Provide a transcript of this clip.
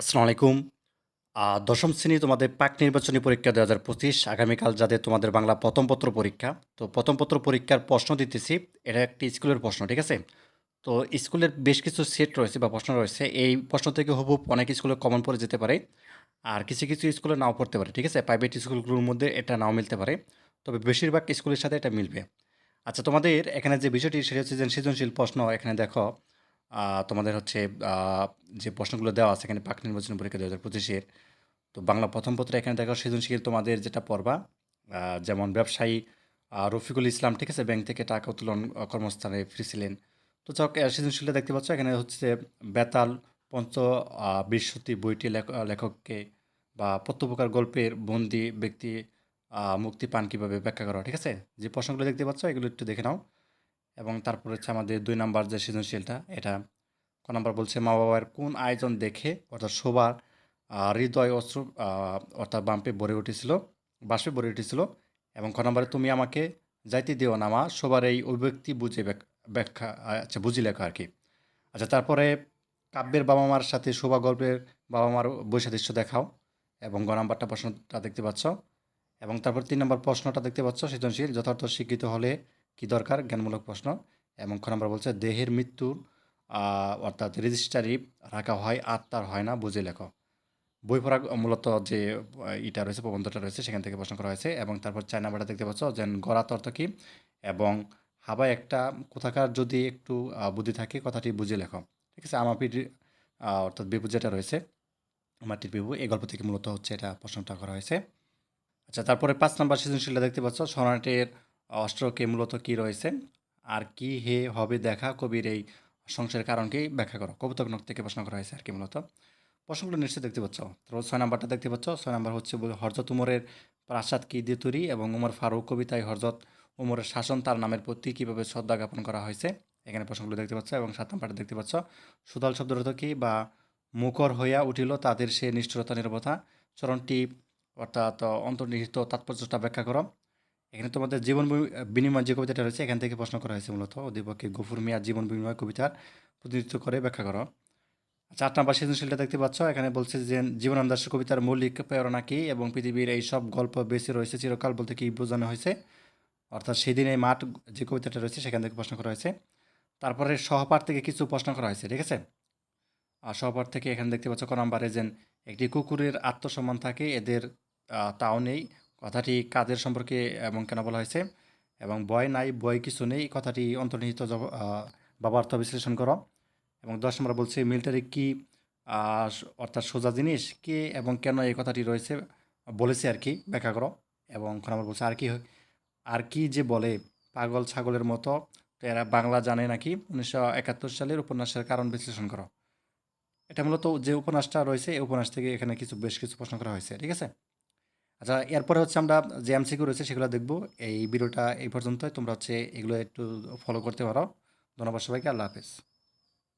আসসালামু আলাইকুম দশম শ্রেণি তোমাদের পাক নির্বাচনী পরীক্ষা ২০২৫ আগামীকাল যাদের তোমাদের বাংলা প্রথম পত্র পরীক্ষা। তো প্রথম পত্র পরীক্ষার প্রশ্ন দিতেছি। এটা একটি স্কুলের প্রশ্ন, ঠিক আছে? তো স্কুলের বেশ কিছু সেট রয়েছে বা প্রশ্ন রয়েছে। এই প্রশ্ন থেকে হুবহুব অনেক স্কুলে কমন পড়ে যেতে পারে। আর কিছু, কিছু স্কুলে নাও পড়তে পারে, ঠিক আছে? প্রাইভেট স্কুলগুলোর মধ্যে এটা নাও মিলতে পারে। তবে বেশিরভাগ স্কুলের সাথে এটা মিলবে। আচ্ছা তোমাদের এখানে যে বিষয়টি সেটা হচ্ছে যে সৃজনশীল প্রশ্ন এখানে দেখো তোমাদের হচ্ছে যে প্রশ্নগুলো দেওয়া আছে এখানে পাক নির্বাচনী পরীক্ষা ২০২৫ এর। তো বাংলা প্রথম পত্রে এখানে দেখো সৃজনশীল তোমাদের যেটা পড়বা যেমন ব্যবসায়ী রফিকুল ইসলাম, ঠিক আছে? ব্যাংক থেকে টাকা উত্তোলন কর্মস্থানে ফিরছিলেন। তো যাক সৃজনশীলটা দেখতে পাচ্ছ এখানে হচ্ছে বেতাল পঞ্চ বৃহস্পতি বইটি লেখ লেখককে বা প্রত্যুপকার গল্পের বন্দি ব্যক্তি মুক্তি পান কীভাবে ব্যাখ্যা করা ঠিক আছে? যে প্রশ্নগুলো দেখতে পাচ্ছ এগুলো একটু দেখে নাও। এবং তারপর হচ্ছে আমাদের দুই নাম্বার যে সৃজনশীলটা, এটা ক নাম্বার বলছে মা-বাবার কোন আয়োজন দেখে অর্থাৎ শোবার হৃদয় আ, অর্থাৎ বাম্পে ভরে উঠেছিল, বাষ্পে ভরে উঠেছিল এবং খ নাম্বারে তুমি আমাকে যাইতে দিও না মা, শোবার এই অভিব্যক্তি বুঝে ব্যাখ্যা আচ্ছা বুঝি লেখো আরকি। আচ্ছা তারপরে কাব্যের বাবা-মার সাথে শোভা গল্পের বাবা-মার বৈসাদৃশ্য দেখাও এবং গ নাম্বারটা প্রশ্নটা দেখতে পাচ্ছ এবং তারপর তিন নাম্বার প্রশ্নটা দেখতে পাচ্ছ সৃজনশীল, যথার্থ শিক্ষিত হলে কি দরকার? জ্ঞানমূলক প্রশ্ন এবং খ নাম্বার বলছে, দেহের মৃত্যুর অর্থাৎ রেজিস্ট্রারি রাখা হয়, আত্মার হয় না, বুঝে লেখো। বই পড়া মূলত যে ইটা রয়েছে, প্রবন্ধটা রয়েছে, সেখান থেকে প্রশ্ন করা হয়েছে এবং তারপর ৪ নাম্বারটা দেখতে পাচ্ছ, যে গরাত অর্থ কী? এবং হাবায় একটা কোথাকার যদি একটু বুদ্ধি থাকে, কথাটি বুঝে লেখো। ঠিক আছে? আমাপির অর্থাৎ বিপু যেটা রয়েছে মাটির বিপু এই গল্প থেকে মূলত হচ্ছে এটা প্রশ্নটা করা হয়েছে। আচ্ছা তারপরে পাঁচ নাম্বার সৃজনশীলটা দেখতে পাচ্ছ সনেটের অষ্টকে মূলত কী রয়েছে? আর কি হে হবে দেখা কবির এই সংসারের কারণকেই ব্যাখ্যা করো। কবিতাক নক থেকে প্রশ্ন করা হয়েছে আর কি মূলত। প্রশ্নগুলো নিশ্চয়ই দেখতে পাচ্ছ। তারপর ৬ নাম্বারটা দেখতে পাচ্ছ। ছয় নাম্বার হচ্ছে হযরত উমরের প্রাসাদ কি দিয়ে তৈরি এবং উমর ফারুক কবিতায় হযরত উমরের শাসন তার নামের প্রতি কীভাবে শ্রদ্ধা জ্ঞাপন করা হয়েছে? এখানে প্রশ্নগুলো দেখতে পাচ্ছ এবং সাত নাম্বারটা দেখতে পাচ্ছ। সুদাল শব্দের অর্থ কী? বা মুখর হইয়া উঠিল তাদের সে নিষ্ঠুরতা, নীরবতা। চরণটি অর্থাৎ অন্তর্নিহিত তাৎপর্যটা ব্যাখ্যা করো। এখানে তোমাদের জীবন বিনিময় যে কবিতাটা রয়েছে এখান থেকে প্রশ্ন করা হয়েছে মূলত অধিপক্ষে গফুর মিয়ার জীবন বিনিময় কবিতার প্রতিনিধিত্ব করে ব্যাখ্যা করো। আচ্ছা ৮ নাম্বার সৃজনশীলটা দেখতে পাচ্ছ এখানে বলছে যে জীবনানন্দ দাশের কবিতার মৌলিক প্রেরণা কী এবং পৃথিবীর এই সব গল্প বেশি রয়েছে চিরকাল বলতে কী বোঝানো হয়েছে? অর্থাৎ সেদিন এই মাঠ যে কবিতাটা রয়েছে সেখান থেকে প্রশ্ন করা হয়েছে। তারপরে সহপাঠ থেকে কিছু প্রশ্ন করা হয়েছে, ঠিক আছে? আর সহপাঠ থেকে এখানে দেখতে পাচ্ছ ক নাম্বারে যেন একটি কুকুরের আত্মসম্মান থাকে এদের তাও নেই। কথাটি কাদের সম্পর্কে এবং কেন বলা হয়েছে? এবং বয় নাই, বয় কিছু নেই কথাটি অন্তর্নিহিত ভাবার্থ বিশ্লেষণ করো। এবং ১০ নাম্বার বলছে মিলিটারি কি অর্থাৎ সোজা জিনিস? কে এবং কেন এই কথাটি রয়েছে বলেছে আর কি ব্যাখ্যা করো। এবং খ নাম্বার বলছে আর কি আর কি যে বলে পাগল ছাগলের মতো তো এরা বাংলা জানে নাকি? ১৯৭১ সালের উপন্যাসের কারণ বিশ্লেষণ করো। এটা মূলত যে উপন্যাসটা রয়েছে এই উপন্যাস থেকে এখানে কিছু বেশ কিছু প্রশ্ন করা হয়েছে, ঠিক আছে? আচ্ছা এরপরে হচ্ছে আমরা যে এমসিকিউ রয়েছে সেগুলো দেখব এই ভিডিওটা এই পর্যন্তই। তোমরা হচ্ছে এগুলো একটু ফলো করতে পারো। ধন্যবাদ সবাইকে। আল্লাহ হাফেজ।